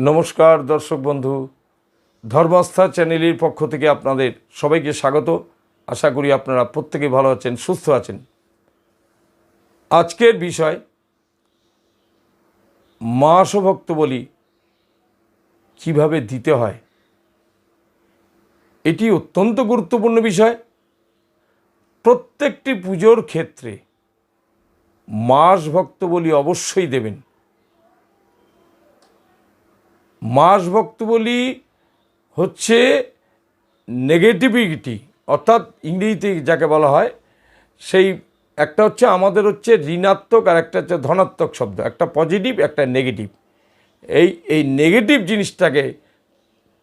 নমস্কার, দর্শক বন্ধু। ধর্মস্থা চ্যানেলের পক্ষ থেকে আপনাদের সবাইকে স্বাগত। আশা করি আপনারা প্রত্যেকে ভালো আছেন, সুস্থ আছেন। আজকের বিষয় মাসভক্ত বলি কীভাবে দিতে হয়? এটি অত্যন্ত গুরুত্বপূর্ণ বিষয়। প্রত্যেকটি পুজোর ক্ষেত্রে মাস ভক্ত বলি অবশ্যই দেবেন। মাস ভক্ত বলি হচ্ছে নেগেটিভিটি অর্থাৎ ইংরেজিতে যাকে বলা হয়, সেই একটা হচ্ছে আমাদের হচ্ছে ঋণাত্মক আর একটা হচ্ছে ধনাত্মক শব্দ, একটা পজিটিভ একটা নেগেটিভ এই এই নেগেটিভ জিনিসটাকে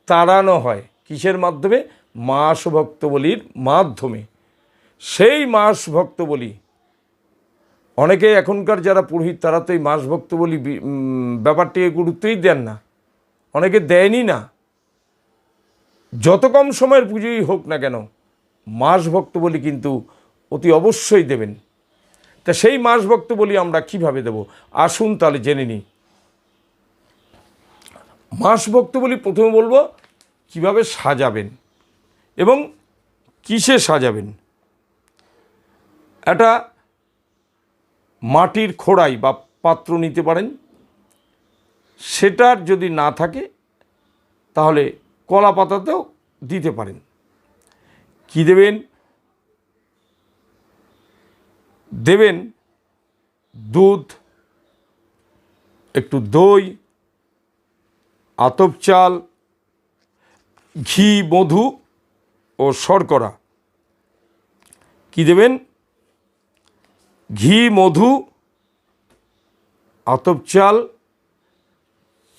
তাড়ানো হয় কিসের মাধ্যমে? মাস ভক্ত বলির মাধ্যমে। সেই মাস ভক্ত বলি অনেকে এখনকার যারা পুরোহিত তারা তো এই মাস ভক্ত বলি ব্যাপারটিকে গুরুত্বই দেন না। অনেকে দেয়নি না। যত কম সময়ের পুজোই হোক না কেন মাস ভক্ত বলি কিন্তু অতি অবশ্যই দেবেন। তা সেই মাস ভক্ত বলি আমরা কীভাবে দেব? আসুন তাহলে জেনে নিই। মাস ভক্ত বলি প্রথমে বলব কীভাবে সাজাবেন এবং কিসে সাজাবেন। একটা মাটির খোড়াই বা পাত্র নিতে পারেন সেটার যদি না থাকে, তাহলে কলা পাতাতেও দিতে পারেন। কি দেবেন? দেবেন দুধ, একটু দই, আতপ চাল, ঘি, মধু ও শর্করা। কি দেবেন? ঘি, মধু, আতপ চাল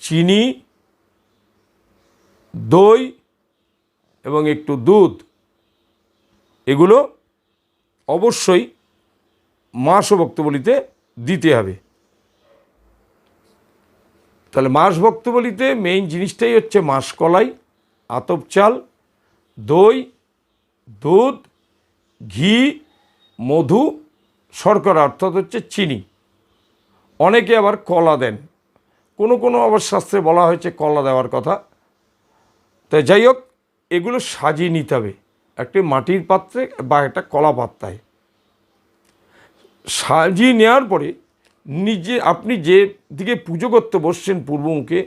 চিনি, দই এবং একটু দুধ। এগুলো অবশ্যই মাস ভক্তবলিতে দিতে হবে। তাহলে মাস ভক্তবলিতে মেইন জিনিসটাই হচ্ছে মাসকলাই আতপ চাল, দই, দুধ, ঘি, মধু, শর্করা অর্থাৎ হচ্ছে চিনি। অনেকে আবার কলা দেন। কোনো কোনো আবার শাস্ত্রে বলা হয়েছে কলা দেওয়ার কথা। তো যাই হোক, এগুলো সাজিয়ে নিতে হবে। একটি মাটির পাত্রে বা একটা কলা পাত্রায় সাজিয়ে নেওয়ার পরে নিজে, আপনি যে দিকে পুজো করতে বসছেন পূর্বমুখে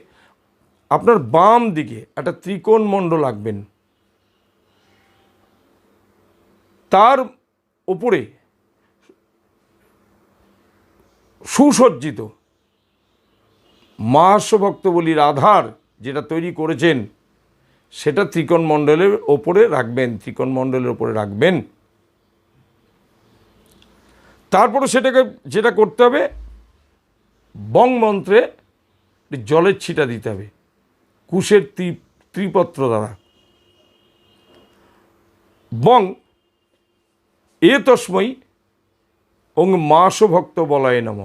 আপনার বাম দিকে একটা ত্রিকোণ মণ্ডল আঁকবেন তার ওপরে সুসজ্জিত মহাস্যভক্ত বলির আধার যেটা তৈরি করেছেন, সেটা ত্রিকোণ মণ্ডলের ওপরে রাখবেন ত্রিকোণ মণ্ডলের ওপরে রাখবেন। তারপরে সেটাকে যেটা করতে হবে, বং মন্ত্রে জলের ছিটা দিতে হবে, কুশের ত্রি, ত্রিপত্র দ্বারা। বং এ তস্মৈ ওং মাস ভক্ত বলয় নম।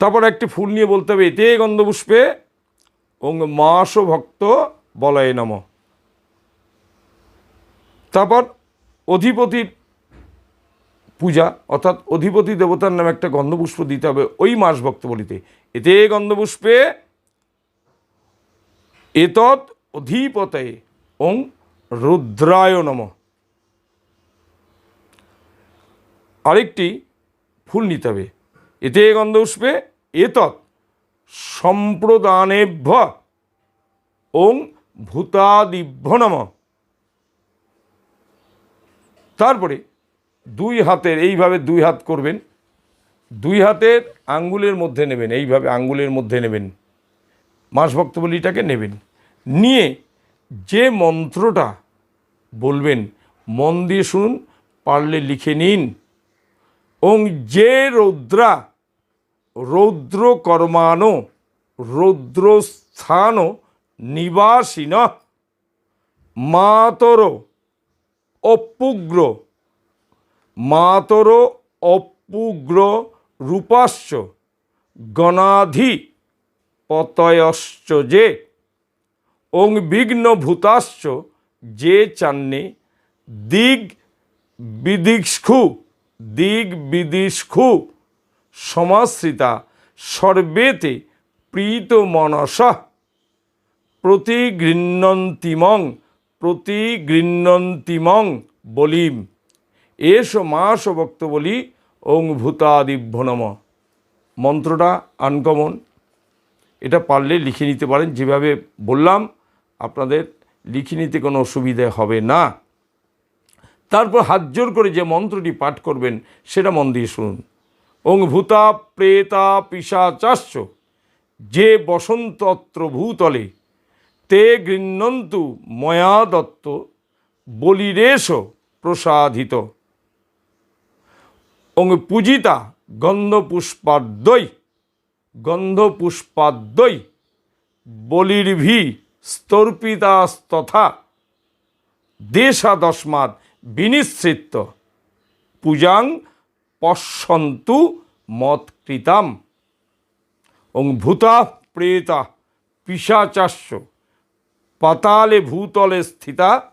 তারপর একটি ফুল নিয়ে বলতে হবে, এতে গন্ধপুষ্পে ওং মাস ভক্ত বলয় নম। তারপর অধিপতির পূজা, অর্থাৎ অধিপতি দেবতার নামে একটা গন্ধপুষ্প দিতে হবে ওই মাস ভক্ত বলিতে। এতে গন্ধপুষ্পে এতৎ অধিপতে ওং রুদ্রায় নম। আরেকটি ফুল নিতে হবে। এতে গন্ধপুষ্পে এতৎ সম্প্রদানেভ্য ওং ভূতাদিভ্য নম। তারপরে দুই হাতের, এইভাবে দুই হাত করবেন, দুই হাতের আঙ্গুলের মধ্যে নেবেন, এইভাবে আঙ্গুলের মধ্যে নেবেন, মাসভক্ত বলিটাকে নেবেন। নিয়ে যে মন্ত্রটা বলবেন, মন দিয়ে শুনুন, পারলে লিখে নিন। ওং যে রৌদ্রা রৌদ্র কর্মানো রৌদ্রস্থান নিবাসিন। মাতর, অপুগ্র। মাতর, অপুগ্র রূপাশ্চ। গণাধি, পতয়শ্চ যে। ওং বিঘ্ন ভূতাশ্চ যে চান্নে। দিগ বিদিক্ষু দিগ বিদিষ্খু সমাশ্রিতা সর্বেতে প্রীত মনস প্রতিগৃহন্তিমং প্রতিগৃহন্তিমং বলিম। এস মাস ভক্ত বলি ওং ভূতাদিভ্য নম। মন্ত্রটা আনকমন। এটা পারলে লিখে নিতে পারেন। যেভাবে বললাম, আপনাদের লিখে নিতে কোনো অসুবিধে হবে না। তারপর হাত জোর করে যে মন্ত্রটি পাঠ করবেন, সেটা মন দিয়ে শুনুন। ওং ভূতা প্রেতা পিসাচাশ্য যে বসন্তত্র ভূতলে, তে গৃহ্ণন্তু ময়া দত্ত, বলিরেশ প্রসাধিত। ওং পূজিতা গন্ধপুষ্পাদ্বৈ গন্ধপুষ্পাদ্বৈ, বলির্ভি স্তর্পিতাস্তথা, দেশাদস্মাৎ বিনিশ্চিত পূজাং পশ্যন্তু মৎকৃতাম। ওং ভূতা প্রেতা পিশাচাস্য পাতালে ভূতলে স্থিতা।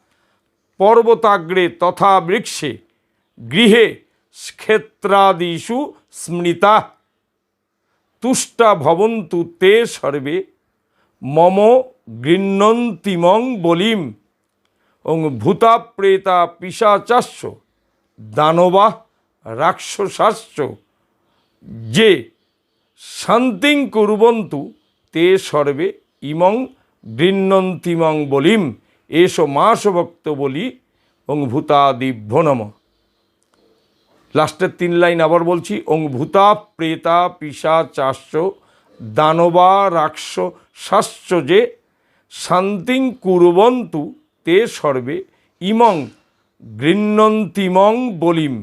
পর্বতাগ্রে তথা বৃক্ষে। গৃহে ক্ষেত্রাদিষু স্মৃতা। তুষ্টা ভবন্তু তে সর্বে। মম গৃহন্তিমং বলিম। ওং ভূতা প্রেতা পিশাচাস্য দানবা রাক্ষসাস্য যে শান্তিং কুর্বন্তু, তে সর্বে ইমং গৃহন্তিমং বলিম এসো মাস ভক্ত বলি ওং ভূতাদিভ্য নম। লাস্টের তিন লাইন আবার বলছি, ওং ভূতা প্রেতা পিসা চাষ্য দানবা রাক্ষ শাস্য যে শান্তিং কুরবন্তু, তে সর্বে ইমং গৃহন্তিমং বলিম।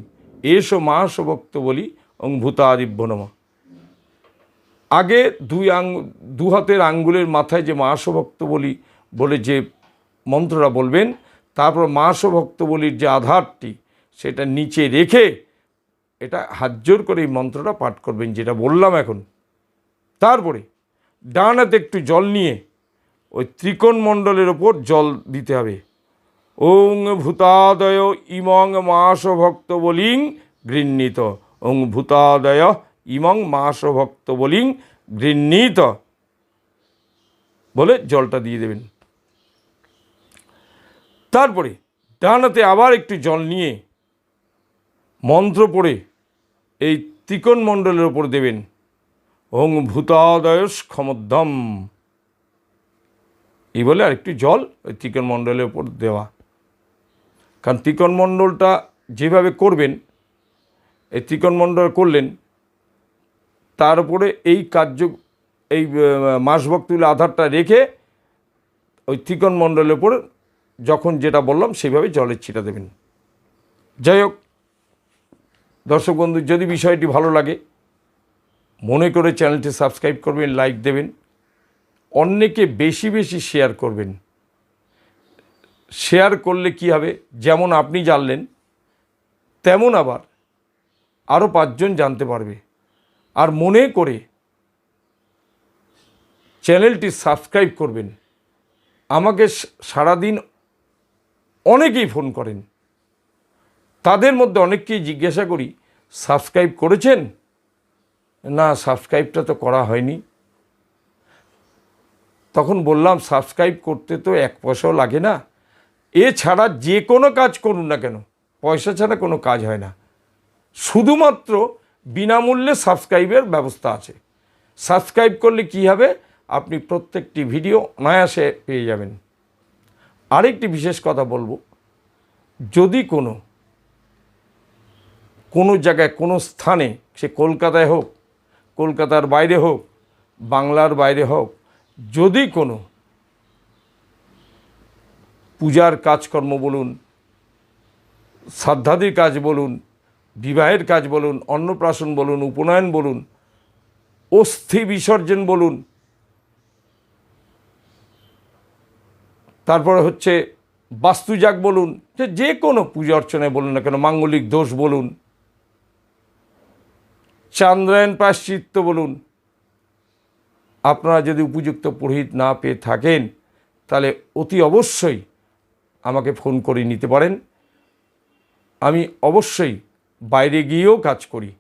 এসো মাস ভক্ত বলি, ওং ভূতাদিভ্য নম। আগে দুই আং দু হাতের আঙ্গুলের মাথায় যে মাসভক্ত বলি বলে যে মন্ত্রটা বলবেন, তারপর মাসভক্ত বলির যে আধারটি সেটা নিচে রেখে এটা হাত করে এই মন্ত্রটা পাঠ করবেন যেটা বললাম এখন। তারপরে ডান হাতে একটু জল নিয়ে ওই ত্রিকোণ মণ্ডলের ওপর জল দিতে হবে। ওং ভূতাদয় ইমং মাস ভক্ত বলিং গৃহীত ওং ভূতাদয় ইমং মাস ভক্ত বলিং গৃহীত বলে জলটা দিয়ে দেবেন। তারপরে ডানাতে আবার একটু জল নিয়ে মন্ত্র পড়ে এই ত্রিকোণ মণ্ডলের ওপর দেবেন। ওং ভূতাদয়স ক্ষমধ্যম এই বলে আরেকটু জল ওই ত্রিকোণ মণ্ডলের ওপর দেওয়া। কারণ ত্রিকোণ মণ্ডলটা যেভাবে করবেন, এই ত্রিকোণ মণ্ডল করলেন, তার উপরে এই কার্য, এই মাসভক্তুল আধারটা রেখে ওই ত্রিকোণ মণ্ডলের উপর যখন যেটা বললাম সেইভাবে জলের ছিটা দেবেন। যাই হোক, দর্শক বন্ধু, যদি বিষয়টি ভালো লাগে, মনে করে চ্যানেলটি সাবস্ক্রাইব করবেন, লাইক দেবেন, অন্যকে বেশি বেশি শেয়ার করবেন। শেয়ার করলে কি হবে? যেমন আপনি জানলেন, তেমন আবার আরও পাঁচজন জানতে পারবে। আর মনে করে চ্যানেলটি সাবস্ক্রাইব করবেন। আমাকে সারাদিন অনেকেই ফোন করেন। তাদের মধ্যে অনেককেই জিজ্ঞাসা করি, সাবস্ক্রাইব করেছেন? না, সাবস্ক্রাইবটা তো করা হয়নি। তখন বললাম, সাবস্ক্রাইব করতে তো এক পয়সাও লাগে না। এছাড়া যে কোনো কাজ করুন না কেন, পয়সা ছাড়া কোনো কাজ হয় না। শুধুমাত্র বিনামূল্যে সাবস্ক্রাইবের ব্যবস্থা আছে। সাবস্ক্রাইব করলে কি হবে? আপনি প্রত্যেকটি ভিডিও অনায়াসে পেয়ে যাবেন। আরেকটি বিশেষ কথা বলব, যদি কোনো কোনো জায়গায়, কোনো স্থানে, সে কলকাতায় হোক, কলকাতার বাইরে হোক, বাংলার বাইরে হোক, যদি কোনো পূজার কাজকর্ম বলুন, শ্রাদ্ধাদির কাজ বলুন, বিবাহের কাজ বলুন, অন্নপ্রাশন বলুন, উপনয়ন বলুন, অস্থি বিসর্জন বলুন। তারপরে হচ্ছে বাস্তুজাগ বলুন, যে যে কোনো পূজা অর্চনায় বলুন না কেন, মাঙ্গলিক দোষ বলুন, চান্দ্রায়ণ প্রাশ্চিত্য বলুন। আপনারা যদি উপযুক্ত পুরোহিত না পেয়ে থাকেন, তাহলে অতি অবশ্যই আমাকে ফোন করে নিতে পারেন। আমি অবশ্যই বাইরে গিয়েও কাজ করি।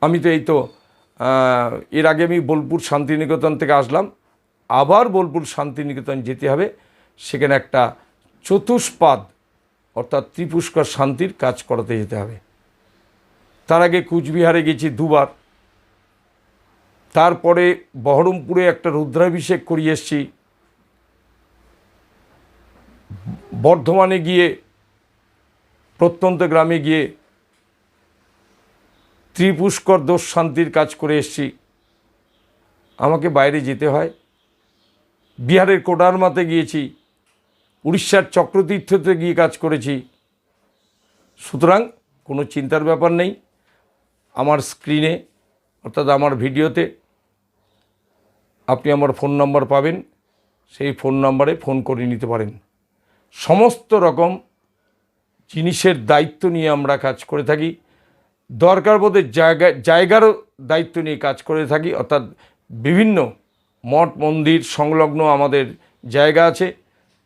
আমি তো এই তো এর আগে আমি বোলপুর শান্তিনিকেতন থেকে আসলাম। আবার বোলপুর শান্তিনিকেতন যেতে হবে। সেখানে একটা চতুষ্পাদ, অর্থাৎ ত্রিপুষ্কর শান্তির কাজ করাতে যেতে হবে। তার আগে কুচবিহারে গেছি দুবার। তারপরে বহরমপুরে একটা রুদ্রাভিষেক করিয়ে এসছি। বর্ধমানে গিয়ে, প্রত্যন্ত গ্রামে গিয়ে ত্রিপুষ্কর দোষ শান্তির কাজ করে এসছি। আমাকে বাইরে যেতে হয়। বিহারের কোডারমাতে গিয়েছি। উড়িষ্যার চক্রতীর্থতে গিয়ে কাজ করেছি। সুতরাং কোনো চিন্তার ব্যাপার নেই। আমার স্ক্রিনে, অর্থাৎ আমার ভিডিওতে আপনি আমার ফোন নম্বর পাবেন। সেই ফোন নম্বরে ফোন করে নিতে পারেন। সমস্ত রকম জিনিসের দায়িত্ব নিয়ে আমরা কাজ করে থাকি। দরকার বোধের জায়গা, জায়গারও দায়িত্ব নিয়ে কাজ করে থাকি। অর্থাৎ বিভিন্ন মঠ, মন্দির সংলগ্ন আমাদের জায়গা আছে।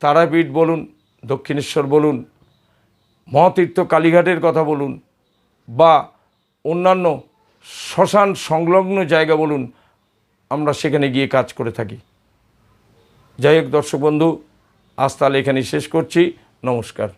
তারাপীঠ বলুন, দক্ষিণেশ্বর বলুন, মহাতীর্থ কালীঘাটের কথা বলুন বা অন্যান্য শ্মশান সংলগ্ন জায়গা বলুন, আমরা সেখানে গিয়ে কাজ করে থাকি। যাই হোক দর্শক বন্ধু আজ তাহলে এখানেই শেষ করছি। নমস্কার।